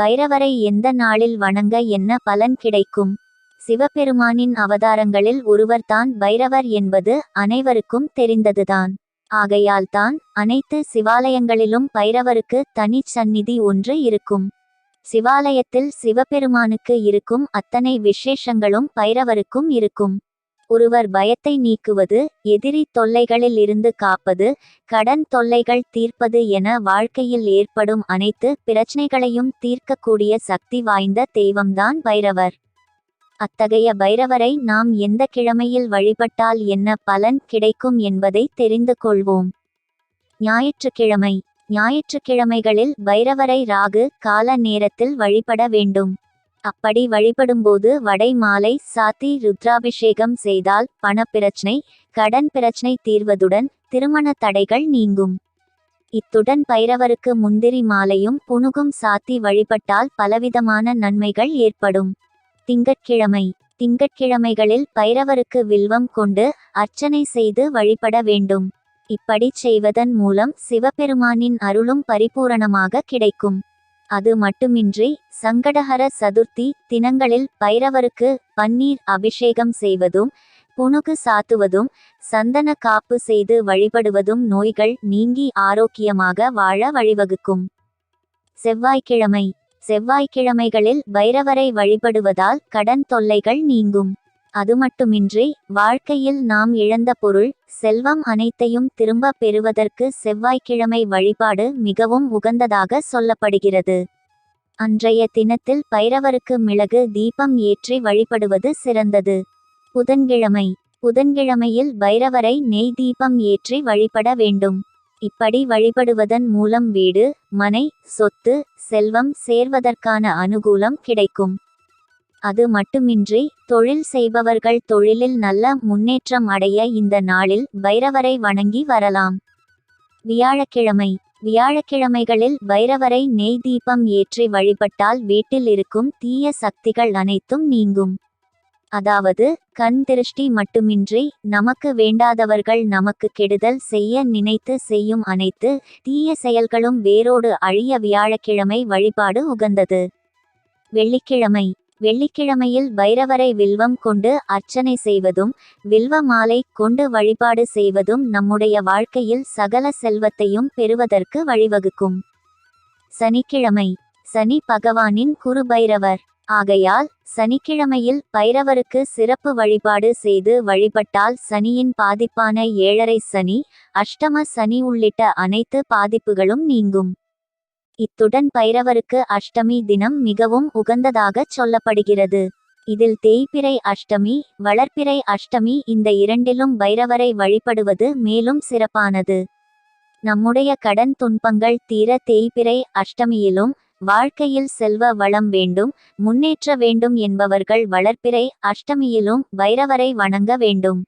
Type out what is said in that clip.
பைரவரை எந்த நாளில் வணங்க என்ன பலன் கிடைக்கும்? சிவபெருமானின் அவதாரங்களில் ஒருவர்தான் பைரவர் என்பது அனைவருக்கும் தெரிந்ததுதான். ஆகையால்தான் அனைத்து சிவாலயங்களிலும் பைரவருக்கு தனிச் சந்நிதி ஒன்று இருக்கும். சிவாலயத்தில் சிவபெருமானுக்கு இருக்கும் அத்தனை விசேஷங்களும் பைரவருக்கும் இருக்கும். ஒருவர் பயத்தை நீக்குவது எதிரி தொல்லைகளில் இருந்து காப்பது கடன் தொல்லைகள் தீர்ப்பது என வாழ்க்கையில் ஏற்படும் அனைத்து பிரச்சனைகளையும் தீர்க்கக்கூடிய சக்தி வாய்ந்த தெய்வம்தான் பைரவர். அத்தகைய பைரவரை நாம் எந்த கிழமையில் வழிபட்டால் என்ன பலன் கிடைக்கும் என்பதை தெரிந்து கொள்வோம். ஞாயிற்றுக்கிழமை. ஞாயிற்றுக்கிழமைகளில் பைரவரை ராகு கால நேரத்தில் வழிபட வேண்டும். அப்படி வழிபடும்போது வடை மாலை சாத்தி ருத்ராபிஷேகம் செய்தால் பணப்பிரச்சனை கடன் பிரச்சனை தீர்வதுடன் திருமண தடைகள் நீங்கும். இத்துடன் பைரவருக்கு முந்திரி மாலையும் புனுகும் சாத்தி வழிபட்டால் பலவிதமான நன்மைகள் ஏற்படும். திங்கட்கிழமை. திங்கட்கிழமைகளில் பைரவருக்கு வில்வம் கொண்டு அர்ச்சனை செய்து வழிபட வேண்டும். இப்படி செய்வதன் மூலம் சிவபெருமானின் அருளும் பரிபூரணமாக கிடைக்கும். அது மட்டுமின்றி சங்கடஹர சதுர்த்தி தினங்களில் பைரவருக்கு பன்னீர் அபிஷேகம் செய்வதும் புனுகு சாத்துவதும் சந்தன காப்பு செய்து வழிபடுவதும் நோய்கள் நீங்கி ஆரோக்கியமாக வாழ வழிவகுக்கும். செவ்வாய்க்கிழமை. செவ்வாய்க்கிழமைகளில் பைரவரை வழிபடுவதால் கடன் தொல்லைகள் நீங்கும். அதுமட்டுமின்றி வாழ்க்கையில் நாம் இழந்த பொருள் செல்வம் அனைத்தையும் திரும்ப பெறுவதற்கு செவ்வாய்க்கிழமை வழிபாடு மிகவும் உகந்ததாக சொல்லப்படுகிறது. அன்றைய தினத்தில் பைரவருக்கு மிளகு தீபம் ஏற்றி வழிபடுவது சிறந்தது. புதன்கிழமை. புதன்கிழமையில் பைரவரை நெய் தீபம் ஏற்றி வழிபட வேண்டும். இப்படி வழிபடுவதன் மூலம் வீடு மனை சொத்து செல்வம் சேர்வதற்கான அனுகூலம் கிடைக்கும். அது மட்டுமின்றி தொழில் செய்பவர்கள் தொழிலில் நல்ல முன்னேற்றம் அடைய இந்த நாளில் பைரவரை வணங்கி வரலாம். வியாழக்கிழமை. வியாழக்கிழமைகளில் பைரவரை நெய் தீபம் ஏற்றி வழிபட்டால் வீட்டில் இருக்கும் தீய சக்திகள் அனைத்தும் நீங்கும். அதாவது கண் திருஷ்டி மட்டுமின்றி நமக்கு வேண்டாதவர்கள் நமக்கு கெடுதல் செய்ய நினைத்து செய்யும் அனைத்து தீய செயல்களும் வேரோடு அழிய வியாழக்கிழமை வழிபாடு உகந்தது. வெள்ளிக்கிழமை. வெள்ளிக்கிழமையில் பைரவரை வில்வம் கொண்டு அர்ச்சனை செய்வதும் வில்வ மாலை கொண்டு வழிபாடு செய்வதும் நம்முடைய வாழ்க்கையில் சகல செல்வத்தையும் பெறுவதற்கு வழிவகுக்கும். சனிக்கிழமை. சனி பகவானின் குரு பைரவர். ஆகையால் சனிக்கிழமையில் பைரவருக்கு சிறப்பு வழிபாடு செய்து வழிபட்டால் சனியின் பாதிப்பான ஏழரை சனி அஷ்டம சனி உள்ளிட்ட அனைத்து பாதிப்புகளும் நீங்கும். இத்துடன் பைரவருக்கு அஷ்டமி தினம் மிகவும் உகந்ததாகச் சொல்லப்படுகிறது. இதில் தேய்பிறை அஷ்டமி வளர்ப்பிறை அஷ்டமி இந்த இரண்டிலும் பைரவரை வழிபடுவது மேலும் சிறப்பானது. நம்முடைய கடன் துன்பங்கள் தீர தேய்பிறை அஷ்டமியிலும் வாழ்க்கையில் செல்வ வளம் வேண்டும் முன்னேற்ற வேண்டும் என்பவர்கள் வளர்ப்பிறை அஷ்டமியிலும் பைரவரை வணங்க வேண்டும்.